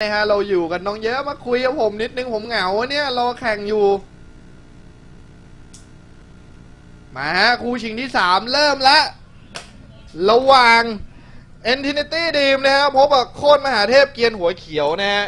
นะฮะเราอยู่กันน้องเยอะมาคุยกับผมนิดนึงผมเหงาเนี่ยรอแข่งอยู่ มาฮะคู่ชิงที่สามเริ่มแล้วระหว่าง e n t i n i t y Dream นะฮะพบกับโคตรมหาเทพเกียนหัวเขียวนะฮะ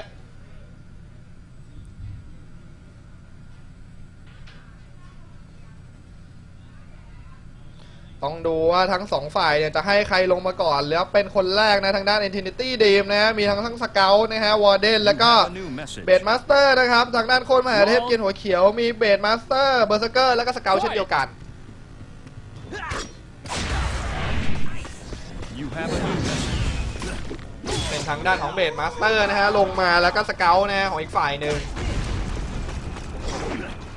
ต้องดูว่าทั้งสองฝ่ายเนี่ยจะให้ใครลงมาก่อนแล้วเป็นคนแรกนะทางด้าน Infinity Dream นะฮะมีทั้งทั้งสเกลนะฮะวอร์เดนแล้วก็ A new message. เบดมาสเตอร์นะครับทางด้านโคตรมหาเทพเกียนหัวเขียวมีเบดมาสเตอร์เบอร์เซอร์เกอร์แล้วก็สเกลเช่นเดียวกัน You have a new message. เป็นทางด้านของเบดมาสเตอร์นะฮะลงมาแล้วก็สเกลนะฮะของอีกฝ่ายหนึ่ง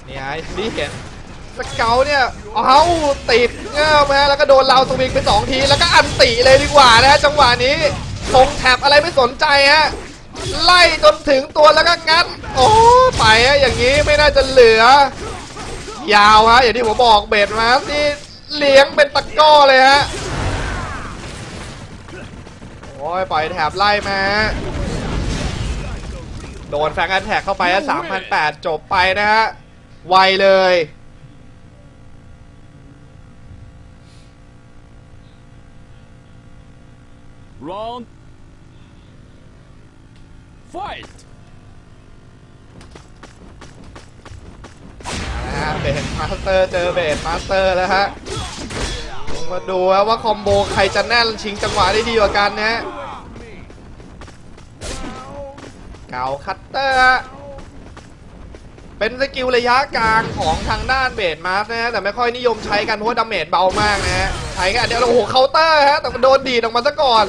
นี่ฮะที่เห็น สเกลเนี่ยเอาติดเงี้ยมาแล้วก็โดนเราสวิงไปสองทีแล้วก็อันติเลยดีกว่านะฮะจังหวะนี้ทงแท็บอะไรไม่สนใจฮะไล่จนถึงตัวแล้วก็งัดโอ้ไปฮะอย่างนี้ไม่น่าจะเหลือ ยาวฮะอย่างที่ผมบอกเบดมาสนี่เลี้ยงเป็นตะก้อเลยฮะโอ้ยปล่อยแถบไล่มาโดนแฟงกันแท็กเข้าไปสามพันแปดจบไปนะฮะไวเลย Round. Fight. นะฮะเบสมาสเตอร์เจอเบสมาสเตอร์แล้วฮะมาดูฮะว่าคอมโบใครจะแน่นชิงจังหวะได้ดีกว่ากันนะฮะเก่าคัตเตอร์ เป็นสกิลระยะกลางของทางด้านเบสมาสนะฮะแต่ไม่ค่อยนิยมใช้กันเพราะว่าดาเมจเบามากนะฮะใช้กันเดี๋ยวโอ้โหเคาน์เตอร์ฮะแต่มันโดนดีดออกมาซะก่อน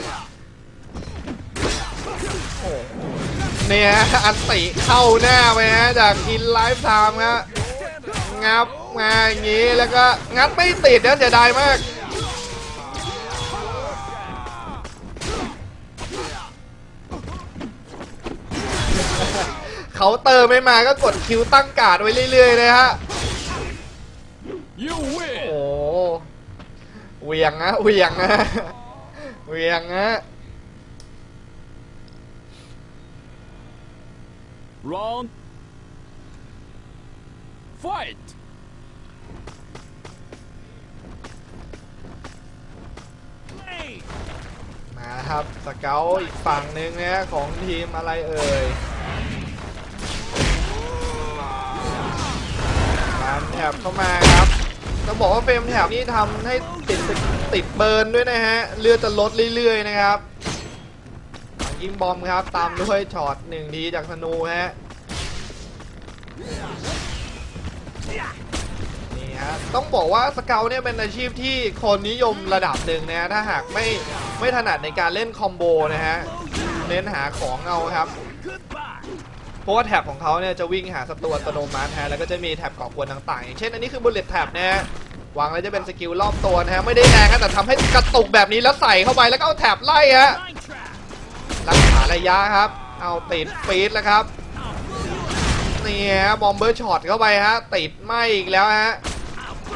เนี่ยอันติเข้าหน้าไปฮะจากอินไลฟ์ไทม์ฮะงับมาอย่างนี้แล้วก็งัดไม่ติดนะเสียดายมาก เขาน์เตอร์ไม่มาก็กดคิวตั้งการ์ดไว้เรื่อยๆเลยฮะ You โอ้ win. โหเหวียงนะเหวียงนะเหวียงนะ Round. Fight. มาครับ สเกลอีกฝั่งหนึ่งนะฮะของทีมอะไรเอ่ย บเข้ามาครับต้องบอกว่าเฟรมแถบนี้ทำให้ติดติดเบิร์นด้วยนะฮะเลือดจะลดเรื่อยๆนะครับยิงบอมครับ ตามด้วยช็อตหนึ่งทีจากธนูฮะนี่ฮะต้องบอกว่าสเกลเนี่ยเป็นอาชีพที่คนนิยมระดับหนึ่งนะฮะถ้าหากไม่ไม่ถนัดในการเล่นคอมโบนะฮะเน้นหาของเอาครับ เพราะว่าแท็บของเขาเนี่ยจะวิ่งหาศัตรูอัตโนมัติฮะแล้วก็จะมีแท็บก่อกวนต่างๆอย่างเช่นอันนี้คือบุลเลตแท็บนะฮะวางแล้วจะเป็นสกิลรอบตัวนะฮะไม่ได้แรงนะแต่ทำให้กระตุกแบบนี้แล้วใส่เข้าไปแล้วก็เอาแท็บไล่ฮะรักษาระยะครับ เอาติดฟีดแล้วครับเนี่ฮะบอมเบอร์ช็อตเข้าไปฮะติดไหมอีกแล้วฮะ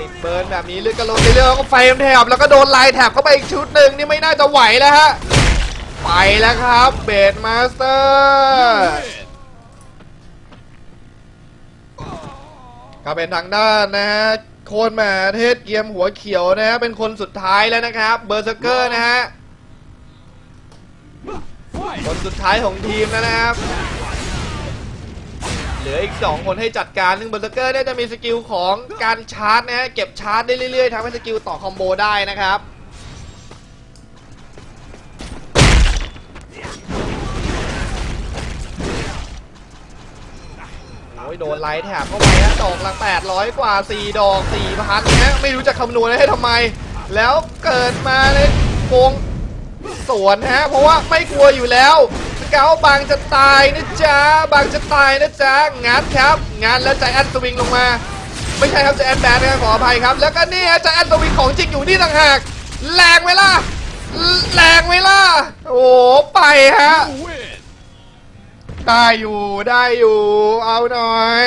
ติดเบิร์นแบบนี้เลือดกระโดดเรื่อยๆแล้วก็ไฟมแถบแล้วก็โดนลายแถบเข้าไปอีกชุดหนึ่งนี่ไม่น่าจะไหวแล้วฮะไปแล้วครับเบดมาสเตอร์ ก็เป็นทางด้านนะฮะโคนแหมาเทศเกียมหัวเขียวนะฮะเป็นคนสุดท้ายแล้วนะครับ เบอร์เซอร์เกอร์นะฮะ Fight. คนสุดท้ายของทีมแล้วนะครับ เหลืออีก 2 คนให้จัดการ ซึ่งเบอร์เซอร์เกอร์เนี่ยจะมีสกิลของการชาร์จนะฮะเก็บชาร์จได้เรื่อยๆทำให้สกิลต่อคอมโบได้นะครับ อ้ยโดนไล่แถบเข้าไปฮะดอกละ800 กว่า 4 ดอก4,000นะฮะไม่รู้จะคำนวณให้ทำไม แล้วเกิดมาเลยโกงสวนฮะ เพราะว่าไม่กลัวอยู่แล้วสเกลบางจะตายนะจ๊ะบางจะตายนะจ๊ะงัดครับงัดแล้วใจแอนสวิงลงมา ไม่ใช่ครับใจแอนแบนนะขออภัยครับ แล้วก็นี่ฮะใจแอนสวิงของจริงอยู่นี่ต่างหากแรงไหมล่ะแรงไหมล่ะโอ้ไปฮะ ได้อยู่ได้อยู่ เอาหน่อย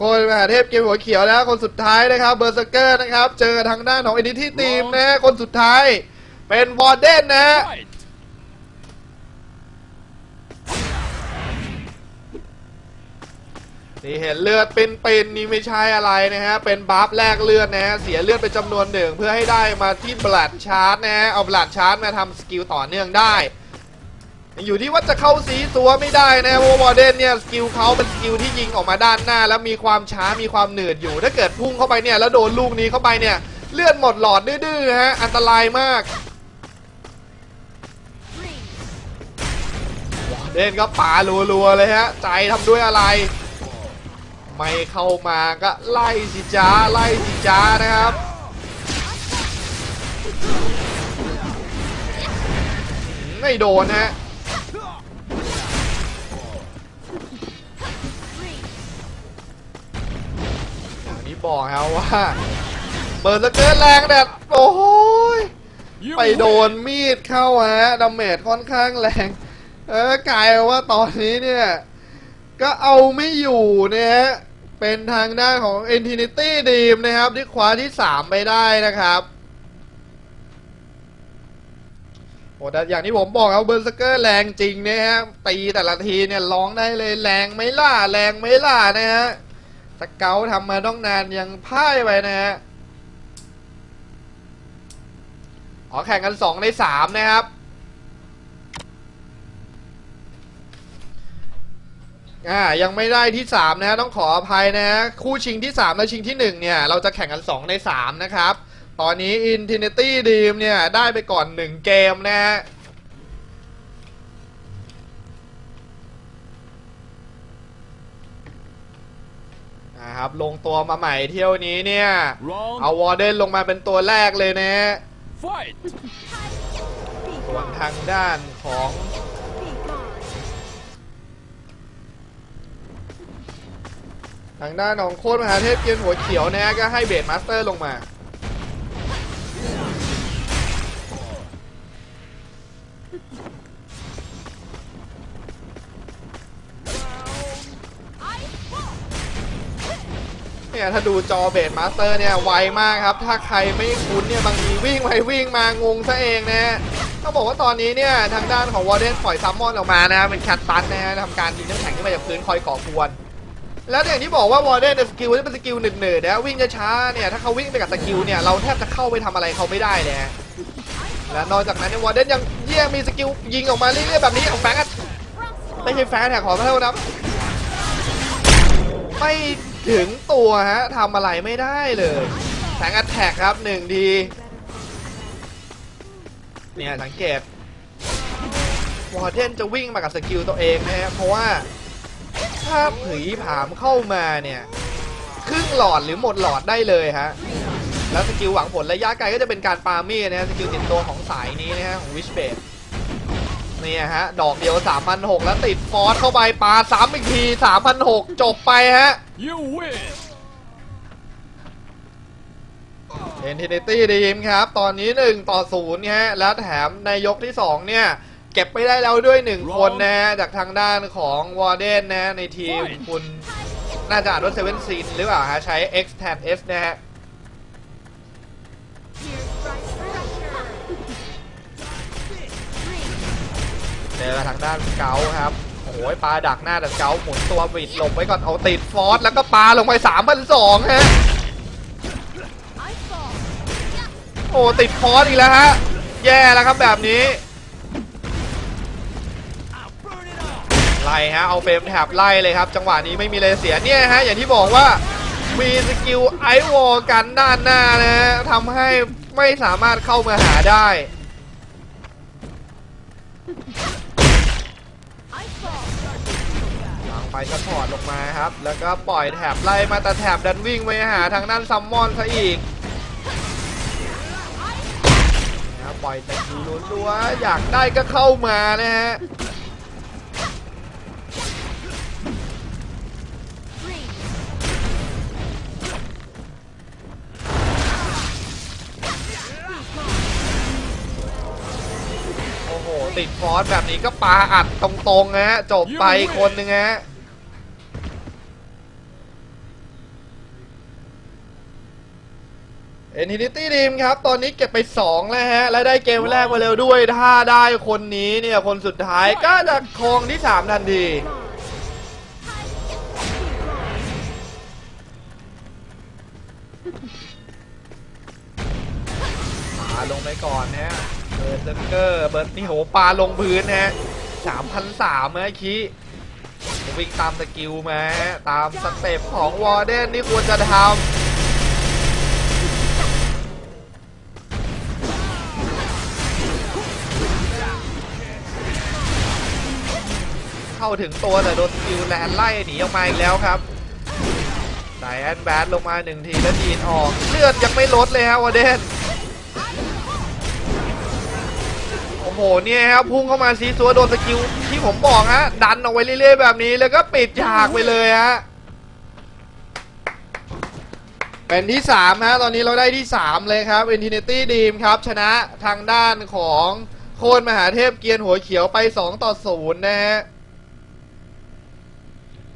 คนมหาเทพเกมหัวเขียวแล้ว คนสุดท้ายนะครับเบอร์สเกอร์นะครับ เจอทางด้านของเอดิที่ทีมนะ คนสุดท้ายเป็นวอร์เดนนะฮะ Fight. นี่เห็นเลือดเป็นๆนี่ไม่ใช่อะไรนะฮะ เป็นบัฟแลกเลือดนะฮะ เสียเลือดเป็นจำนวนหนึ่งเพื่อให้ได้มาที่บลัดชาร์จนะฮะ เอาบลัดชาร์จมาทำสกิลต่อเนื่องได้ อยู่ที่ว่าจะเข้าสีตัวไม่ได้นะเพราะวอร์เดนเนี่ยสกิลเขาเป็นสกิลที่ยิงออกมาด้านหน้า แล้วมีความช้ามีความเหนืดอยู่ ถ้าเกิดพุ่งเข้าไปเนี่ยแล้วโดนลูกนี้เข้าไปเนี่ยเลือดหมดหลอดดื้อๆฮะอันตรายมากวอร์เดนก็ป่ารัวๆเลยฮะใจทำด้วยอะไร ไม่เข้ามาก็ไล่สิจ้าไล่สิจ้านะครับไม่โดนฮะ บอกครับว่าเบิร์นสเกิร์ตแรงแบบโอ้โหย You ไปโดน win. มีดเข้าฮะดาเมจค่อนข้างแรง เออกลายเป็นว่าตอนนี้เนี่ย ก็เอาไม่อยู่นะฮะเป็นทางด้านของ Infinity Dream นะครับ ที่คว้าที่ 3 ไปได้นะครับโอ้แต่อย่างที่ผมบอกครับเบอร์สเกอร์แรงจริงนะฮะตีแต่ละทีเนี่ยร้องได้เลยแรงไหม่ล่าแรงไหม่ล่านะฮะ สเกลทำมาต้องนานยังพ่ายไปนะฮะอ๋อแข่งกัน 2 ใน 3 นะครับ อ่า ยังไม่ได้ที่ 3 นะฮะ ต้องขออภัยนะฮะ คู่ชิงที่ 3 และชิงที่ 1 เนี่ย เราจะแข่งกัน 2 ใน 3 นะครับ ตอนนี้ Infinity Dream เนี่ย ได้ไปก่อน 1 เกมนะฮะ ครับ ลงตัวมาใหม่เที่ยวนี้เนี่ย เอา Round วอร์เดนลงมาเป็นตัวแรกเลยนะฮะ fight. ส่วนทางด้านของทางด้านของโค้ดมหาเทพเกียนหัวเขียวนะฮะก็ให้เบดมาสเตอร์ลงมา เนี่ยถ้าดูจอเบดมาสเตอร์เนี่ยไวมากครับ ถ้าใครไม่คุ้นเนี่ยบางทีวิ่งไปวิ่งมางงซะเองนะต้องบอกว่าตอนนี้เนี่ยทางด้านของวอร์เดนปล่อยซัมมอนออกมานะเป็นแคทตันนะฮะทำการยิงน้ำแข็งขึ้นมาจากพื้นคอยก่อกวนแล้วอย่างที่บอกว่าวอร์เดนสกิลที่เป็นสกิลหนืดๆนะวิ่งช้าๆเนี่ยถ้าเขาวิ่งไปกับสกิลเนี่ยเราแทบจะเข้าไปทำอะไรเขาไม่ได้เลยฮะและนอกจากนั้นเนี่ยวอร์เดนยังเยี่ยมีสกิลยิงออกมาเรื่อยๆแบบนี้เอาแฟงก์ไม่ใช่แฟงก์แท็กขอโทษนะไม่ ถึงตัวฮะทำอะไรไม่ได้เลยแฟงก์แทกครับหนึ่งดีเนี่ยสังเกตวอร์เดนจะวิ่งมากับสกิลตัวเองนะฮะเพราะว่าถ้าผีผามเข้ามาเนี่ยครึ่งหลอดหรือหมดหลอดได้เลยฮะแล้วสกิลหวังผลระยะไกลก็จะเป็นการปาเม่นะฮะสกิลติดตัวของสายนี้นะฮะของวิชเบด เนี่ยฮะ ดอกเดียว3,600แล้วติดฟอสเข้าไปปาซ้ำอีกที3,600จบไปฮะ You win. เอ็นทินิตี้ดีมครับ ตอนนี้ 1 ต่อ0ฮะ แล้วแถมในยกที่ 2 เนี่ย เก็บไปได้แล้วด้วย 1 คนนะฮะจากทางด้านของวอร์เดนนะฮะในทีมคุณน่าจะอ่านว่าเซเว่นซีนหรือเปล่าฮะ ใช้ X แทน S นะฮะ เจอทางด้านเกลครับโอ้โหปลาดักหน้าแต่เกลหมุนตัวบิดหลบไว้ก่อนเอาติดฟอสแล้วก็ปลาลงไป3 0 0ฮะโอ้ติดฟอสอีกแล้วฮะแย่แล้วครับแบบนี้ไล่ฮะเอาเฟรมแถบไล่เลยครับ จังหวะนี้ไม่มีเลยเสียเนี่ยฮะอย่างที่บอกว่ามีสกิลไอวอลกันด้านหน้านะฮะทำให้ไม่สามารถเข้ามาหาได้ ไปสปอร์ตลงมาครับ แล้วก็ปล่อยแถบไล่มาแต่แถบดันวิ่งไปหาทางด้านซัมมอนซะอีกนะครับปล่อยแต่คิวล้วนๆอยากได้ก็เข้ามานะฮะโอ้โหติดฟอสแบบนี้ก็ปาอัดตรงๆนะฮะจบไปคนหนึ่งฮะ เอ็นทิตี้ดีมครับ ตอนนี้เก็บไป 2 แล้วฮะ และได้เกมแรกมาเร็วด้วย ถ้าได้คนนี้เนี่ย คนสุดท้ายก็จะครองที่ 3 ทันทีปาลงไปก่อนฮะเบิร์ดเกอร์เบิร์ดนี่โหปลาลงพื้นฮะสามพันสามเมื่อกี้วิ่งตามสกิลมา ตามสเต็ปของวอร์เดนที่ควรจะทำ เข้าถึงตัวแต่โดนสกิลแลนไล่หนีออกมาอีกแล้วครับไดแอนแบดลงมาหนึ่งทีแล้วดีนออกเลือดยังไม่ลดเลยฮะวอเดนโอ้โหเนี่ยครับพุ่งเข้ามาซีซัวโดนสกิลที่ผมบอกฮะดันออกไปเรื่อยๆแบบนี้แล้วก็ปิดฉากไปเลยฮะเป็นที่3ฮะตอนนี้เราได้ที่ 3 เลยครับ Infinity Dream ครับ ชนะทางด้านของโคนมหาเทพเกียร์หัวเขียวไป 2 ต่อ 0 นะฮะ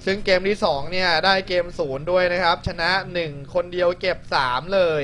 ซึ่งเกมที่ 2 เนี่ย ได้เกมศูนย์ด้วยนะครับ ชนะ 1 คนเดียวเก็บ 3 เลย